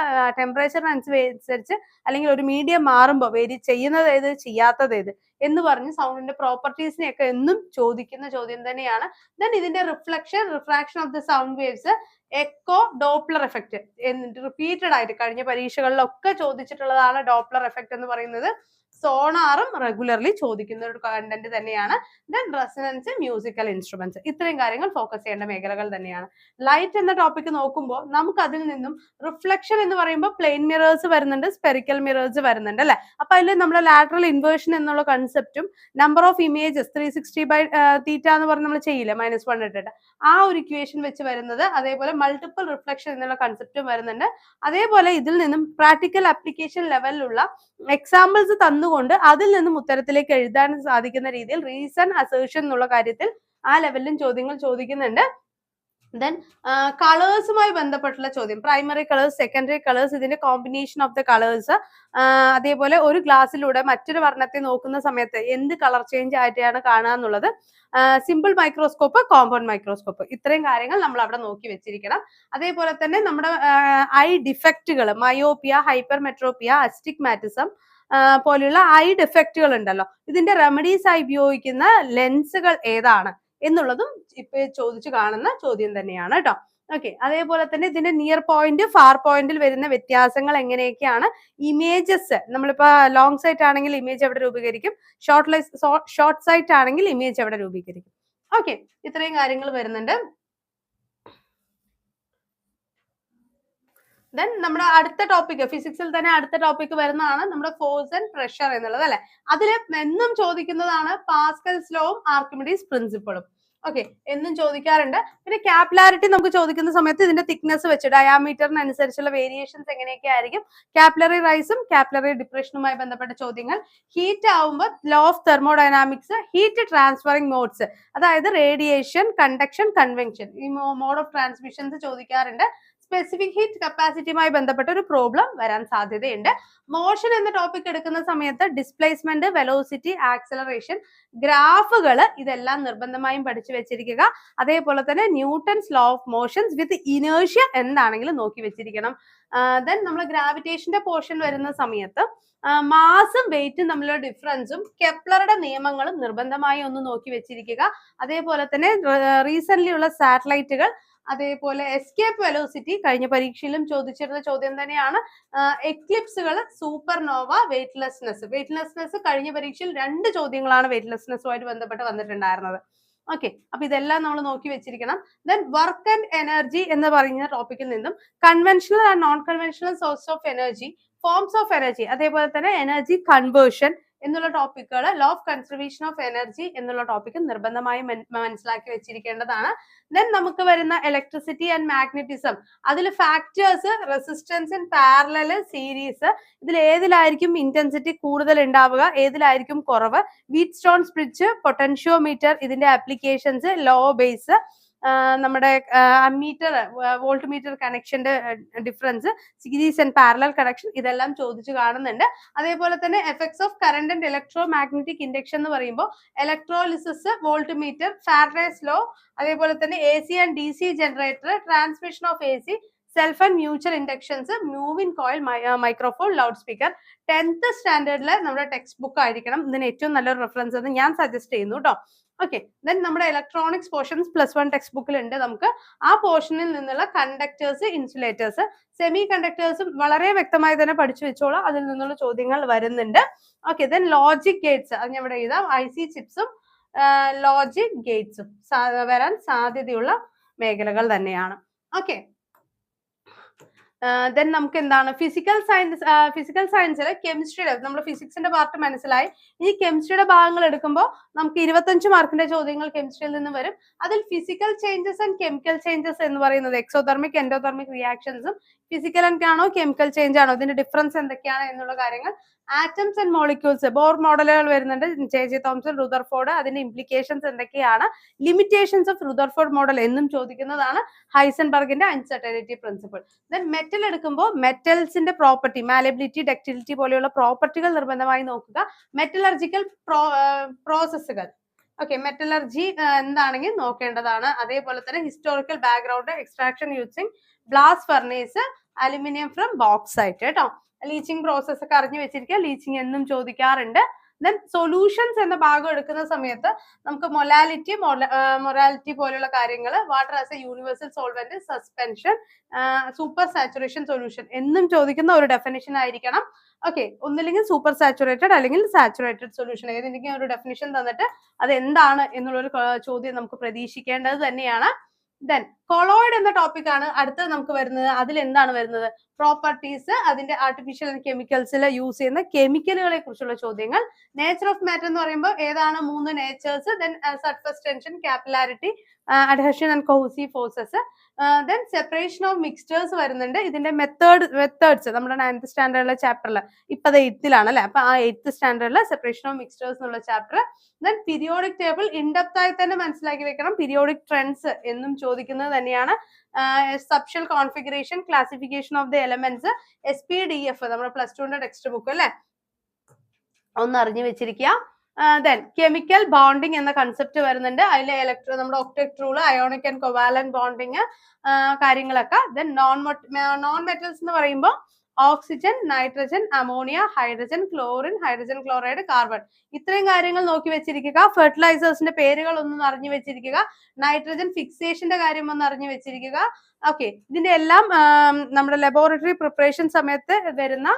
ടെമ്പറേച്ചറിനനുസരിച്ച് അല്ലെങ്കിൽ ഒരു മീഡിയം മാറുമ്പോൾ വേരി ചെയ്യുന്നത് ഏത് ചെയ്യാത്തത് ഏത് എന്ന് പറഞ്ഞ് സൗണ്ടിന്റെ പ്രോപ്പർട്ടീസിനെയൊക്കെ എന്നും ചോദിക്കുന്ന ചോദ്യം തന്നെയാണ് ദെൻ ഇതിന്റെ reflection refraction of the sound waves echo Doppler effect repeated ആയിട്ട് കഴിഞ്ഞ പരീക്ഷകളിലൊക്കെ ചോദിച്ചിട്ടുള്ളതാണ് ഡോപ്ലർ എഫക്റ്റ് എന്ന് പറയുന്നത് സോണാറും റെഗുലർലി ചോദിക്കുന്ന ഒരു കണ്ടന്റ് തന്നെയാണ് ദെൻ റെസനൻസ് മ്യൂസിക്കൽ ഇൻസ്ട്രുമെന്റ്സ് ഇത്രയും കാര്യങ്ങൾ ഫോക്കസ് ചെയ്യേണ്ട മേഖലകൾ തന്നെയാണ് ലൈറ്റ് എന്ന ടോപ്പിക് നോക്കുമ്പോൾ നമുക്ക് അതിൽ നിന്നും റിഫ്ലക്ഷൻ എന്ന് പറയുമ്പോൾ പ്ലെയിൻ മിറേഴ്സ് വരുന്നുണ്ട് സ്പെറിക്കൽ മിറേഴ്സ് വരുന്നുണ്ട് അല്ലെ അപ്പൊ അതിൽ നമ്മൾ ലാറ്ററൽ ഇൻവേർഷൻ എന്നുള്ള കൺസെപ്റ്റും number of images three sixty by theta എന്ന് പറഞ്ഞ് നമ്മൾ ചെയ്യില്ല മൈനസ് വൺ ഇട്ടിട്ട് ആ ഒരു ഇക്വേഷൻ വെച്ച് വരുന്നത് അതേപോലെ മൾട്ടിപ്പിൾ റിഫ്ലക്ഷൻ എന്നുള്ള കൺസെപ്റ്റും വരുന്നുണ്ട് അതേപോലെ ഇതിൽ നിന്നും പ്രാക്ടിക്കൽ ആപ്ലിക്കേഷൻ ലെവലിലുള്ള എക്സാമ്പിൾസ് തന്നു അതുകൊണ്ട് അതിൽ നിന്നും ഉത്തരത്തിലേക്ക് എഴുതാൻ സാധിക്കുന്ന രീതിയിൽ റീസൺ അസേഷൻ എന്നുള്ള കാര്യത്തിൽ ആ ലെവലിലും ചോദ്യങ്ങൾ ചോദിക്കുന്നുണ്ട് ദെൻ കളേഴ്സുമായി ബന്ധപ്പെട്ടുള്ള ചോദ്യം പ്രൈമറി കളേഴ്സ് സെക്കൻഡറി കളേഴ്സ് ഇതിന്റെ കോമ്പിനേഷൻ ഓഫ് ദ കളേഴ്സ് അതേപോലെ ഒരു ഗ്ലാസ്സിലൂടെ മറ്റൊരു വർണ്ണത്തെ നോക്കുന്ന സമയത്ത് എന്ത് കളർ ചേഞ്ച് ആയിട്ടാണ് കാണുക എന്നുള്ളത് സിമ്പിൾ മൈക്രോസ്കോപ്പ് കോമ്പൗണ്ട് മൈക്രോസ്കോപ്പ് ഇത്രയും കാര്യങ്ങൾ നമ്മൾ അവിടെ നോക്കി വെച്ചിരിക്കണം അതേപോലെ തന്നെ നമ്മുടെ ഐ ഡിഫക്റ്റുകൾ മയോപ്പിയ ഹൈപ്പർ മെട്രോപ്പിയ മാറ്റിസം പോലെയുള്ള ഐ ഡിഫക്റ്റുകൾ ഉണ്ടല്ലോ ഇതിന്റെ റെമഡീസ് ആയി ഉപയോഗിക്കുന്ന ലെൻസുകൾ ഏതാണ് എന്നുള്ളതും ഇപ്പൊ ചോദിച്ചു കാണുന്ന ചോദ്യം തന്നെയാണ് കേട്ടോ ഓക്കെ അതേപോലെ തന്നെ ഇതിന്റെ നിയർ പോയിന്റ് ഫാർ പോയിന്റിൽ വരുന്ന വ്യത്യാസങ്ങൾ എങ്ങനെയൊക്കെയാണ് ഇമേജസ് നമ്മളിപ്പോ ലോങ് സൈറ്റ് ആണെങ്കിൽ ഇമേജ് എവിടെ രൂപീകരിക്കും ഷോർട്ട് ഷോർട്ട് സൈറ്റ് ആണെങ്കിൽ ഇമേജ് എവിടെ രൂപീകരിക്കും ഓക്കെ ഇത്രയും കാര്യങ്ങൾ വരുന്നുണ്ട് ദെൻ നമ്മുടെ അടുത്ത ടോപ്പിക് ഫിസിക്സിൽ തന്നെ അടുത്ത ടോപ്പിക് വരുന്നതാണ് നമ്മുടെ ഫോഴ്സ് ആൻഡ് പ്രഷർ എന്നുള്ളത് അല്ലെ അതിൽ എന്നും ചോദിക്കുന്നതാണ് പാസ്കൽസ് ലോവും ആർക്കിമിഡീസ് പ്രിൻസിപ്പിളും ഓക്കെ എന്നും ചോദിക്കാറുണ്ട് പിന്നെ കാപ്പിലാരിറ്റി നമുക്ക് ചോദിക്കുന്ന സമയത്ത് ഇതിന്റെ തിക്നെസ് വെച്ച് ഡയാമീറ്ററിനനുസരിച്ചുള്ള വേരിയേഷൻസ് എങ്ങനെയൊക്കെ ആയിരിക്കും കാപ്പിലറി റൈസും കാപ്പിലറി ഡിപ്രഷനുമായി ബന്ധപ്പെട്ട ചോദ്യങ്ങൾ ഹീറ്റ് ആവുമ്പോൾ law of thermodynamics heat transferring modes അതായത് റേഡിയേഷൻ കണ്ടക്ഷൻ കൺവെൻഷൻ ഈ മോഡ് ഓഫ് ട്രാൻസ്മിഷൻസ് ചോദിക്കാറുണ്ട് സ്പെസിഫിക് ഹീറ്റ് കപ്പാസിറ്റിയുമായി ബന്ധപ്പെട്ട ഒരു പ്രോബ്ലം വരാൻ സാധ്യതയുണ്ട് മോഷൻ എന്ന ടോപ്പിക് എടുക്കുന്ന സമയത്ത് ഡിസ്പ്ലേസ്മെന്റ് വെലോസിറ്റി ആക്സലറേഷൻ ഗ്രാഫുകൾ ഇതെല്ലാം നിർബന്ധമായും പഠിച്ചു വെച്ചിരിക്കുക അതേപോലെ തന്നെ Newton's law of motions with inertia എന്താണെങ്കിലും നോക്കി വെച്ചിരിക്കണം ദെൻ നമ്മൾ ഗ്രാവിറ്റേഷന്റെ പോർഷൻ വരുന്ന സമയത്ത് മാസും വെയിറ്റും തമ്മിലുള്ള ഡിഫറൻസും കെപ്ലറുടെ നിയമങ്ങളും നിർബന്ധമായി ഒന്ന് നോക്കി വെച്ചിരിക്കുക അതേപോലെ തന്നെ റീസെന്റ് ഉള്ള സാറ്റലൈറ്റുകൾ അതേപോലെ എസ്കേപ്പ് വെലോസിറ്റി കഴിഞ്ഞ പരീക്ഷയിലും ചോദിച്ചിരുന്ന ചോദ്യം തന്നെയാണ് എക്ലിപ്സുകൾ സൂപ്പർനോവ വെയ്റ്റ്ലെസ്നെസ് വെയ്റ്റ്ലെസ്നെസ് കഴിഞ്ഞ പരീക്ഷയിൽ രണ്ട് ചോദ്യങ്ങളാണ് വെയ്റ്റ്ലെസ്നെസ്സുമായിട്ട് ബന്ധപ്പെട്ട് വന്നിട്ടുണ്ടായിരുന്നത് ഓക്കെ അപ്പൊ ഇതെല്ലാം നമ്മൾ നോക്കി വെച്ചിരിക്കണം ദെൻ വർക്ക് ആൻഡ് എനർജി എന്ന് പറയുന്ന ടോപ്പിക്കിൽ നിന്നും conventional and non conventional source of energy forms of energy അതേപോലെ തന്നെ എനർജി കൺവേർഷൻ എന്നുള്ള ടോപ്പിക്കുകൾ law of conservation of energy എന്നുള്ള ടോപ്പിക് നിർബന്ധമായി മനസ്സിലാക്കി വെച്ചിരിക്കേണ്ടതാണ് ദെൻ നമുക്ക് വരുന്ന ഇലക്ട്രിസിറ്റി ആൻഡ് മാഗ്നറ്റിസം അതിൽ factors resistance in parallel series ഇതിൽ ഏതിലായിരിക്കും ഇന്റൻസിറ്റി കൂടുതൽ ഉണ്ടാവുക ഏതിലായിരിക്കും കുറവ് വീറ്റ് സ്റ്റോൺ സ്പ്രിച്ച് പൊട്ടൻഷ്യോമീറ്റർ ഇതിന്റെ ആപ്ലിക്കേഷൻസ് ലോ ബേസ് നമ്മുടെ അമ്മീറ്റർ വോൾട്ട് മീറ്റർ കണക്ഷന്റെ difference series and parallel connection ഇതെല്ലാം ചോദിച്ചു കാണുന്നുണ്ട് അതേപോലെ തന്നെ effects of current and electromagnetic induction എന്ന് പറയുമ്പോൾ electrolysis voltmeter Faraday's law അതേപോലെ തന്നെ A C and D C generator transmission of A C self and mutual inductions moving coil microphone loudspeaker tenth സ്റ്റാൻഡേർഡിലെ നമ്മുടെ ടെക്സ്റ്റ് ബുക്ക് ആയിരിക്കണം ഇതിന് ഏറ്റവും നല്ലൊരു reference എന്ന് ഞാൻ സജസ്റ്റ് ചെയ്യുന്നു കേട്ടോ ഓക്കെ ദെൻ നമ്മുടെ electronics portions plus one text ബുക്കിൽ ഉണ്ട് നമുക്ക് ആ പോർഷനിൽ നിന്നുള്ള കണ്ടക്ടേഴ്സ് ഇൻസുലേറ്റേഴ്സ് സെമി കണ്ടക്ടേഴ്സും വളരെ വ്യക്തമായി തന്നെ പഠിച്ചു വെച്ചോളാം അതിൽ നിന്നുള്ള ചോദ്യങ്ങൾ വരുന്നുണ്ട് ഓക്കെ ദെൻ ലോജിക് ഗേറ്റ്സ് അത് ഞാൻ ഇവിടെ എഴുതാം ഐ സി ചിപ്സും ലോജിക് ഗേറ്റ്സും വരാൻ സാധ്യതയുള്ള മേഖലകൾ തന്നെയാണ് ഓക്കെ ദെൻ നമുക്ക് എന്താണ് ഫിസിക്കൽ സയൻസ് ഫിസിക്കൽ സയൻസിൽ കെമിസ്ട്രിയുടെ നമ്മൾ ഫിസിക്സിന്റെ പാർട്ട് മനസ്സിലായി ഈ കെമിസ്ട്രിയുടെ ഭാഗങ്ങൾ എടുക്കുമ്പോൾ നമുക്ക് ഇരുപത്തഞ്ച് മാർക്കിന്റെ ചോദ്യങ്ങൾ കെമിസ്ട്രിയിൽ നിന്ന് വരും അതിൽ physical changes and chemical changes എന്ന് പറയുന്നത് എക്സോതെർമിക് എൻഡോതെർമിക് റിയാക്ഷൻസും ഫിസിക്കൽ ആണോ കെമിക്കൽ ചേഞ്ച് ആണോ ഇതിന്റെ ഡിഫറൻസ് എന്തൊക്കെയാണ് എന്നുള്ള കാര്യങ്ങൾ ആറ്റംസ് ആൻഡ് മോളിക്യൂൾസ് ബോർ മോഡലുകൾ വരുന്നുണ്ട് ജെ ജെ തോംസൺ റുദർഫോർഡ് അതിന്റെ ഇംപ്ലിക്കേഷൻസ് എന്തൊക്കെയാണ് ലിമിറ്റേഷൻസ് ഓഫ് റുദർഫോർഡ് മോഡൽ എന്നും ചോദിക്കുന്നതാണ് ഹൈസൻബർഗിന്റെ അൺസർട്ടനിറ്റി പ്രിൻസിപ്പിൾ ദെൻ മെറ്റൽ എടുക്കുമ്പോൾ മെറ്റൽസിന്റെ പ്രോപ്പർട്ടി മാലബിലിറ്റി ഡെക്ടിലിറ്റി പോലെയുള്ള പ്രോപ്പർട്ടികൾ നിർബന്ധമായി നോക്കുക മെറ്റലർജിക്കൽ പ്രോസസ്സുകൾ ഓക്കെ മെറ്റലർജി എന്താണെങ്കിൽ നോക്കേണ്ടതാണ് അതേപോലെ തന്നെ historical background extraction using blast furnace aluminium from ആയിട്ട് കേട്ടോ ലീച്ചിങ് പ്രോസസ് ഒക്കെ അറിഞ്ഞു വെച്ചിരിക്കുക ലീച്ചിങ് എന്നും ചോദിക്കാറുണ്ട് ദെൻ സൊല്യൂഷൻസ് എന്ന ഭാഗം എടുക്കുന്ന സമയത്ത് നമുക്ക് മൊലാലിറ്റി മൊറാലിറ്റി പോലുള്ള കാര്യങ്ങൾ water as a universal solvent suspension supersaturation solution എന്നും ചോദിക്കുന്ന ഒരു ഡെഫിനേഷൻ ആയിരിക്കണം ഓക്കെ ഒന്നില്ലെങ്കിൽ സൂപ്പർ സാച്ചുറേറ്റഡ് അല്ലെങ്കിൽ സാച്ചുറേറ്റഡ് സൊല്യൂഷൻ ഏതെങ്കിലും ഒരു ഡെഫിനേഷൻ തന്നിട്ട് അത് എന്താണ് എന്നുള്ളൊരു ചോദ്യം നമുക്ക് പ്രതീക്ഷിക്കേണ്ടത് തന്നെയാണ് ദെൻ കൊളോയിഡ് എന്ന ടോപ്പിക് ആണ് അടുത്തത് നമുക്ക് വരുന്നത് അതിൽ എന്താണ് വരുന്നത് പ്രോപ്പർട്ടീസ് അതിന്റെ ആർട്ടിഫിഷ്യൽ കെമിക്കൽസിൽ യൂസ് ചെയ്യുന്ന കെമിക്കലുകളെ കുറിച്ചുള്ള ചോദ്യങ്ങൾ നേച്ചർ ഓഫ് മാറ്റർ എന്ന് പറയുമ്പോൾ ഏതാണ് മൂന്ന് natures then surface tension capillarity adhesion and cohesive forces then separation of mixtures വരുന്നുണ്ട് ഇതിന്റെ മെത്തേഡ് മെത്തേഡ്സ് നമ്മുടെ നയൻത് സ്റ്റാൻഡേർഡിലെ ചാപ്റ്ററിൽ ഇപ്പത് എയ്ത്തിലാണ് അല്ലെ അപ്പൊ ആ എയ്ത്ത് സ്റ്റാൻഡേർഡിലെ സെപ്പറേഷൻ ഓഫ് മിക്സ്റ്റേഴ്സ് എന്നുള്ള ചാപ്റ്റർ ദെൻ പീരിയോഡിക് ടേബിൾ ഇൻഡെപ്തായി തന്നെ മനസ്സിലാക്കി വെക്കണം പീരിയോഡിക് ട്രെൻഡ്സ് എന്നും ചോദിക്കുന്നത് തന്നെയാണ് subshell configuration classification of the elements S P D F നമ്മുടെ പ്ലസ് ടുവിന്റെ ടെക്സ്റ്റ് ബുക്ക് അല്ലെ ഒന്ന് അറിഞ്ഞു വെച്ചിരിക്കുക ദെൻ കെമിക്കൽ ബോണ്ടിങ് എന്ന കൺസെപ്റ്റ് വരുന്നുണ്ട് അതിൽ ഇലക്ട്രോ നമ്മുടെ octet rule ionic and covalent bonding കാര്യങ്ങളൊക്കെ ദെൻ നോൺ നോൺ മെറ്റൽസ് എന്ന് പറയുമ്പോൾ oxygen nitrogen ammonia hydrogen chlorine hydrogen chloride carbon ഇത്രയും കാര്യങ്ങൾ നോക്കി വെച്ചിരിക്കുക ഫെർട്ടിലൈസേഴ്സിന്റെ പേരുകൾ ഒന്നും അറിഞ്ഞു വെച്ചിരിക്കുക നൈട്രജൻ ഫിക്സേഷന്റെ കാര്യം ഒന്ന് അറിഞ്ഞു വെച്ചിരിക്കുക ഓക്കെ ഇതിന്റെ എല്ലാം നമ്മുടെ ലബോറട്ടറി പ്രിപ്പറേഷൻ സമയത്ത് വരുന്ന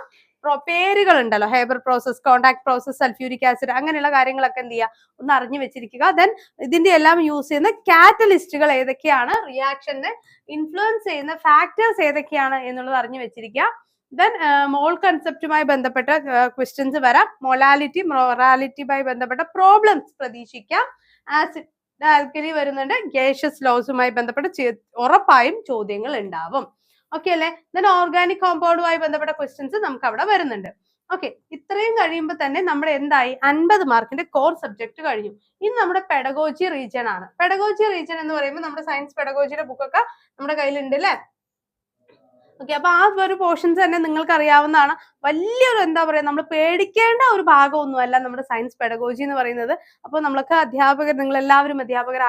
പേരുകൾ ഉണ്ടല്ലോ Haber process contact process sulphuric acid അങ്ങനെയുള്ള കാര്യങ്ങളൊക്കെ എന്ത് ചെയ്യുക ഒന്ന് അറിഞ്ഞു വെച്ചിരിക്കുക ദെൻ ഇതിന്റെ എല്ലാം യൂസ് ചെയ്യുന്ന കാറ്റലിസ്റ്റുകൾ ഏതൊക്കെയാണ് റിയാക്ഷനെ ഇൻഫ്ലുവൻസ് ചെയ്യുന്ന ഫാക്ടേഴ്സ് ഏതൊക്കെയാണ് എന്നുള്ളത് അറിഞ്ഞു വെച്ചിരിക്കുക ദെൻ മോൾ കൺസെപ്റ്റുമായി ബന്ധപ്പെട്ട ക്വസ്റ്റ്യൻസ് uh, വരാം മൊലാലിറ്റി മൊറാലിറ്റിയുമായി ബന്ധപ്പെട്ട പ്രോബ്ലംസ് പ്രതീക്ഷിക്കാം ആസിഡ് ആൽക്കലി വരുന്നുണ്ട് ഗേഷ്യസ് ലോസുമായി ബന്ധപ്പെട്ട ഉറപ്പായും ചോദ്യങ്ങൾ ഉണ്ടാവും ഓക്കെ അല്ലെ ദെൻ ഓർഗാനിക് കോമ്പൗണ്ടുമായി ബന്ധപ്പെട്ട ക്വസ്റ്റ്യൻസ് നമുക്ക് അവിടെ വരുന്നുണ്ട് ഓക്കെ ഇത്രയും കഴിയുമ്പോൾ തന്നെ നമ്മൾ എന്തായി അൻപത് മാർക്കിന്റെ കോർ സബ്ജക്ട് കഴിഞ്ഞു ഇനി നമ്മുടെ പെഡഗോജി റീജിയൻ ആണ് പെഡഗോജി റീജിയൻ എന്ന് പറയുമ്പോൾ നമ്മുടെ സയൻസ് പെഡഗോജിയുടെ ബുക്കൊക്കെ നമ്മുടെ കയ്യിലുണ്ട് അല്ലേ ഓക്കെ അപ്പൊ ആ ഒരു പോർഷൻസ് തന്നെ നിങ്ങൾക്ക് അറിയാവുന്നതാണ് വലിയൊരു എന്താ പറയുക നമ്മൾ പേടിക്കേണ്ട ഒരു ഭാഗമൊന്നുമല്ല നമ്മുടെ സയൻസ് പെഡഗോജി എന്ന് പറയുന്നത് അപ്പോൾ നമ്മൾക്ക് അധ്യാപകർ നിങ്ങൾ എല്ലാവരും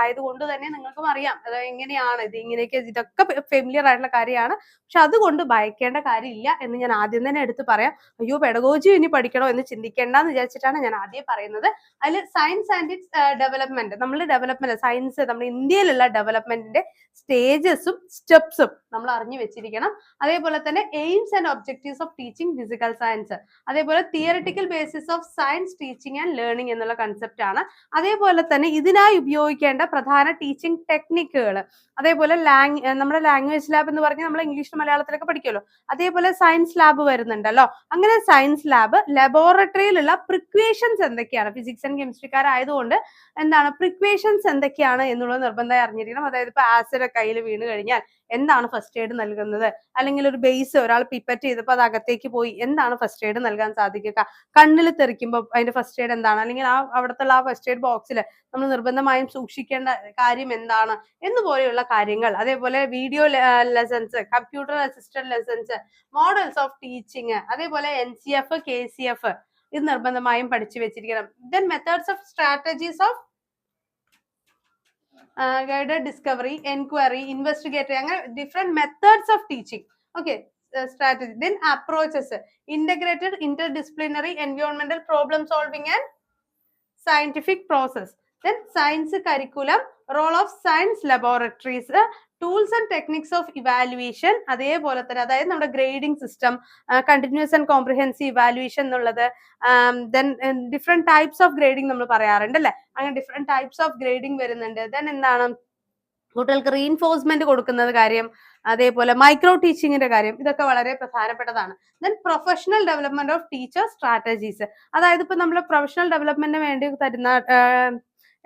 ആയതുകൊണ്ട് തന്നെ നിങ്ങൾക്കും അറിയാം അത് എങ്ങനെയാണ് ഇത് ഇങ്ങനെയൊക്കെ ഇതൊക്കെ ഫെമിലിയർ ആയിട്ടുള്ള കാര്യമാണ് പക്ഷെ അതുകൊണ്ട് ഭയക്കേണ്ട കാര്യമില്ല എന്ന് ഞാൻ ആദ്യം തന്നെ എടുത്ത് പറയാം അയ്യോ പെഡഗോജി ഇനി പഠിക്കണോ എന്ന് ചിന്തിക്കേണ്ടെന്ന് വിചാരിച്ചിട്ടാണ് ഞാൻ ആദ്യം പറയുന്നത് അതിൽ സയൻസ് ആൻഡ് ഇറ്റ്സ് ഡെവലപ്മെന്റ് നമ്മൾ ഡെവലപ്മെന്റ് സയൻസ് നമ്മുടെ ഇന്ത്യയിലുള്ള ഡെവലപ്മെന്റിന്റെ സ്റ്റേജസും സ്റ്റെപ്സും നമ്മൾ അറിഞ്ഞു വെച്ചിരിക്കണം അതേപോലെ തന്നെ aims and objectives of teaching physical medical science അതേപോലെ theoretical basis of science teaching and learning എന്നുള്ള കൺസെപ്റ്റ് ആണ് അതേപോലെ തന്നെ ഇതിനായി ഉപയോഗിക്കേണ്ട പ്രധാന ടീച്ചിങ് ടെക്നിക്കുകൾ അതേപോലെ ലാംഗ് നമ്മുടെ ലാംഗ്വേജ് ലാബ് എന്ന് പറഞ്ഞാൽ നമ്മൾ ഇംഗ്ലീഷ് മലയാളത്തിലൊക്കെ പഠിക്കുമല്ലോ അതേപോലെ സയൻസ് ലാബ് വരുന്നുണ്ടല്ലോ അങ്ങനെ സയൻസ് ലാബ് ലബോറട്ടറിയിലുള്ള പ്രിക്വേഷൻസ് എന്തൊക്കെയാണ് ഫിസിക്സ് ആൻഡ് കെമിസ്ട്രിക്കാരായതുകൊണ്ട് എന്താണ് പ്രിക്വേഷൻസ് എന്തൊക്കെയാണ് എന്നുള്ളത് നിർബന്ധമായി അറിഞ്ഞിരിക്കണം അതായത് ഇപ്പൊ ആസിഡ് കയ്യിൽ വീണ് കഴിഞ്ഞാൽ എന്താണ് ഫസ്റ്റ് എയ്ഡ് നൽകുന്നത് അല്ലെങ്കിൽ ഒരു ബേസ് ഒരാൾ പിപ്പറ്റ് ചെയ്തപ്പോൾ അത് അകത്തേക്ക് പോയി എന്താണ് ഫസ്റ്റ് എയ്ഡ് നൽകാൻ സാധിക്കുക കണ്ണിൽ തെറിക്കുമ്പോൾ അതിന്റെ ഫസ്റ്റ് എയ്ഡ് എന്താണ് അല്ലെങ്കിൽ ആ അവിടുത്തെ ആ ഫസ്റ്റ് എയ്ഡ് ബോക്സിൽ നമ്മൾ നിർബന്ധമായും സൂക്ഷിക്കേണ്ട കാര്യം എന്താണ് എന്നുപോലെയുള്ള കാര്യങ്ങൾ അതേപോലെ video lessons computer assistant lessons models of teaching അതേപോലെ N C F K C F ഇത് നിർബന്ധമായും പഠിച്ചു വെച്ചിരിക്കണം then methods of strategies of guided discovery, inquiry, investigatory, different methods of teaching. Okay, strategy. Then approaches, integrated, interdisciplinary, environmental problem solving and scientific process. Then science curriculum, role of science laboratories tools and techniques of evaluation അതേപോലെ തന്നെ അതായത് നമ്മുടെ grading system continuous and comprehensive evaluation എന്നുള്ളത് then different types of grading നമ്മൾ പറയാറുണ്ട് അല്ലെ അങ്ങനെ different types of grading വരുന്നുണ്ട് ദെൻ എന്താണ് കുട്ടികൾക്ക് റീഇൻഫോഴ്സ്മെന്റ് കൊടുക്കുന്നത് കാര്യം അതേപോലെ മൈക്രോ ടീച്ചിങ്ങിന്റെ കാര്യം ഇതൊക്കെ വളരെ പ്രധാനപ്പെട്ടതാണ് then professional development of teacher strategies അതായത് ഇപ്പൊ നമ്മൾ പ്രൊഫഷണൽ ഡെവലപ്മെന്റിന് വേണ്ടി തരുന്ന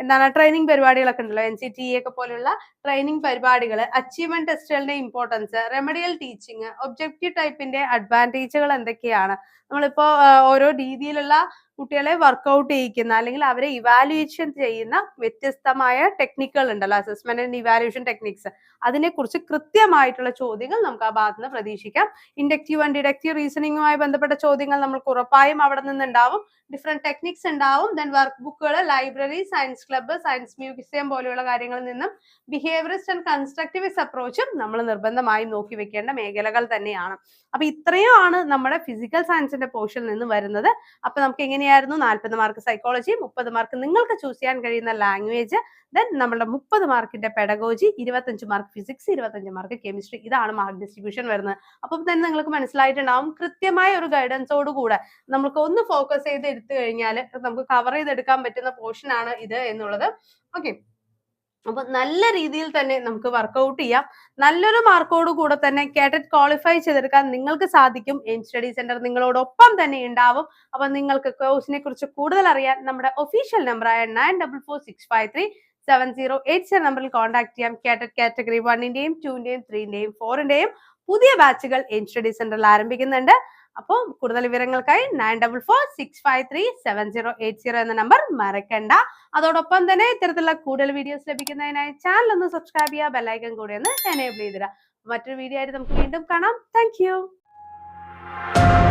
എന്താണ് ട്രെയിനിങ് പരിപാടികളൊക്കെ ഉണ്ടല്ലോ എൻ സി ടി ഒക്കെ പോലുള്ള ട്രെയിനിങ് പരിപാടികൾ അച്ചീവ്മെന്റ് ടെസ്റ്റുകളുടെ ഇമ്പോർട്ടൻസ് റെമഡിയൽ ടീച്ചിങ് ഒബ്ജക്റ്റീവ് ടൈപ്പിന്റെ അഡ്വാൻറ്റേജുകൾ എന്തൊക്കെയാണ് നമ്മളിപ്പോ ഓരോ രീതിയിലുള്ള കുട്ടികളെ വർക്കൗട്ട് ചെയ്യിക്കുന്ന അല്ലെങ്കിൽ അവരെ ഇവാലുവേഷൻ ചെയ്യുന്ന വ്യത്യസ്തമായ ടെക്നിക്കുകൾ ഉണ്ടല്ലോ അസസ്മെന്റ് ആൻഡ് ഇവാലുവേഷൻ ടെക്നിക്സ് അതിനെക്കുറിച്ച് കൃത്യമായിട്ടുള്ള ചോദ്യങ്ങൾ നമുക്ക് ആ ഭാഗത്ത് നിന്ന് പ്രതീക്ഷിക്കാം ഇൻഡക്റ്റീവ് ആൻഡ് ഡിഡക്റ്റീവ് റീസണിങ്ങുമായി ബന്ധപ്പെട്ട ചോദ്യങ്ങൾ നമുക്ക് ഉറപ്പായും അവിടെ നിന്നുണ്ടാവും ഡിഫറെന്റ് ടെക്നിക്സ് ഉണ്ടാവും ദെൻ വർക്ക് ബുക്കുകൾ library science club science museum പോലെയുള്ള കാര്യങ്ങളിൽ നിന്നും ബിഹേവിയറിസ്റ്റ് ആൻഡ് കൺസ്ട്രക്റ്റീവിസ് അപ്രോച്ചും നമ്മൾ നിർബന്ധമായും നോക്കി വെക്കേണ്ട മേഖലകൾ തന്നെയാണ് അപ്പൊ ഇത്രയും ആണ് നമ്മുടെ ഫിസിക്കൽ സയൻസിന്റെ പോർഷനിൽ നിന്ന് വരുന്നത് അപ്പൊ നമുക്ക് എങ്ങനെയാണ് തന്നെയായിരുന്നു നാൽപ്പത് മാർക്ക് സൈക്കോളജി മുപ്പത് മാർക്ക് നിങ്ങൾക്ക് ചൂസ് ചെയ്യാൻ കഴിയുന്ന ലാംഗ്വേജ് ദെൻ നമ്മുടെ മുപ്പത് മാർക്കിന്റെ പെഡഗോജി ഇരുപത്തഞ്ച് മാർക്ക് ഫിസിക്സ് ഇരുപത്തഞ്ച് മാർക്ക് കെമിസ്ട്രി ഇതാണ് മാർക്ക് ഡിസ്ട്രിബ്യൂഷൻ വരുന്നത് അപ്പം തന്നെ നിങ്ങൾക്ക് മനസ്സിലായിട്ടുണ്ടാവും കൃത്യമായ ഒരു ഗൈഡൻസോട് കൂടെ നമുക്ക് ഒന്ന് ഫോക്കസ് ചെയ്ത് എടുത്തു കഴിഞ്ഞാൽ നമുക്ക് കവർ ചെയ്തെടുക്കാൻ പറ്റുന്ന പോർഷൻ ആണ് ഇത് എന്നുള്ളത് ഓക്കെ അപ്പൊ നല്ല രീതിയിൽ തന്നെ നമുക്ക് വർക്ക്ഔട്ട് ചെയ്യാം നല്ലൊരു മാർക്കോട് കൂടെ തന്നെ കാറ്റഡ് ക്വാളിഫൈ ചെയ്തെടുക്കാൻ നിങ്ങൾക്ക് സാധിക്കും എയിം സ്റ്റഡി സെന്റർ നിങ്ങളോടൊപ്പം തന്നെ ഉണ്ടാവും അപ്പൊ നിങ്ങൾക്ക് കോഴ്സിനെ കുറിച്ച് കൂടുതൽ അറിയാൻ നമ്മുടെ ഒഫീഷ്യൽ ആയ nine double four six five three seven zero eight seven നമ്പറിൽ കോൺടാക്ട് ചെയ്യാം കാറ്റഡ് കാറ്റഗറി വണ്ണിന്റെയും ടുവിന്റെയും ത്രീന്റെയും ഫോറിന്റെയും പുതിയ ബാച്ചുകൾ എയിം സ്റ്റഡി സെന്ററിൽ ആരംഭിക്കുന്നുണ്ട് അപ്പോൾ കൂടുതൽ വിവരങ്ങൾക്കായി nine double four six five three seven zero eight zero എന്ന നമ്പർ മറക്കണ്ട അതോടൊപ്പം തന്നെ ഇത്തരത്തിലുള്ള കൂടുതൽ വീഡിയോസ് ലഭിക്കുന്നതിനായി ചാനൽ ഒന്ന് സബ്സ്ക്രൈബ് ചെയ്യുക ബെല്ലൈക്കൺ കൂടി ഒന്ന് എനേബിൾ ചെയ്തിടുക മറ്റൊരു വീഡിയോ ആയിട്ട് നമുക്ക് വീണ്ടും കാണാം താങ്ക്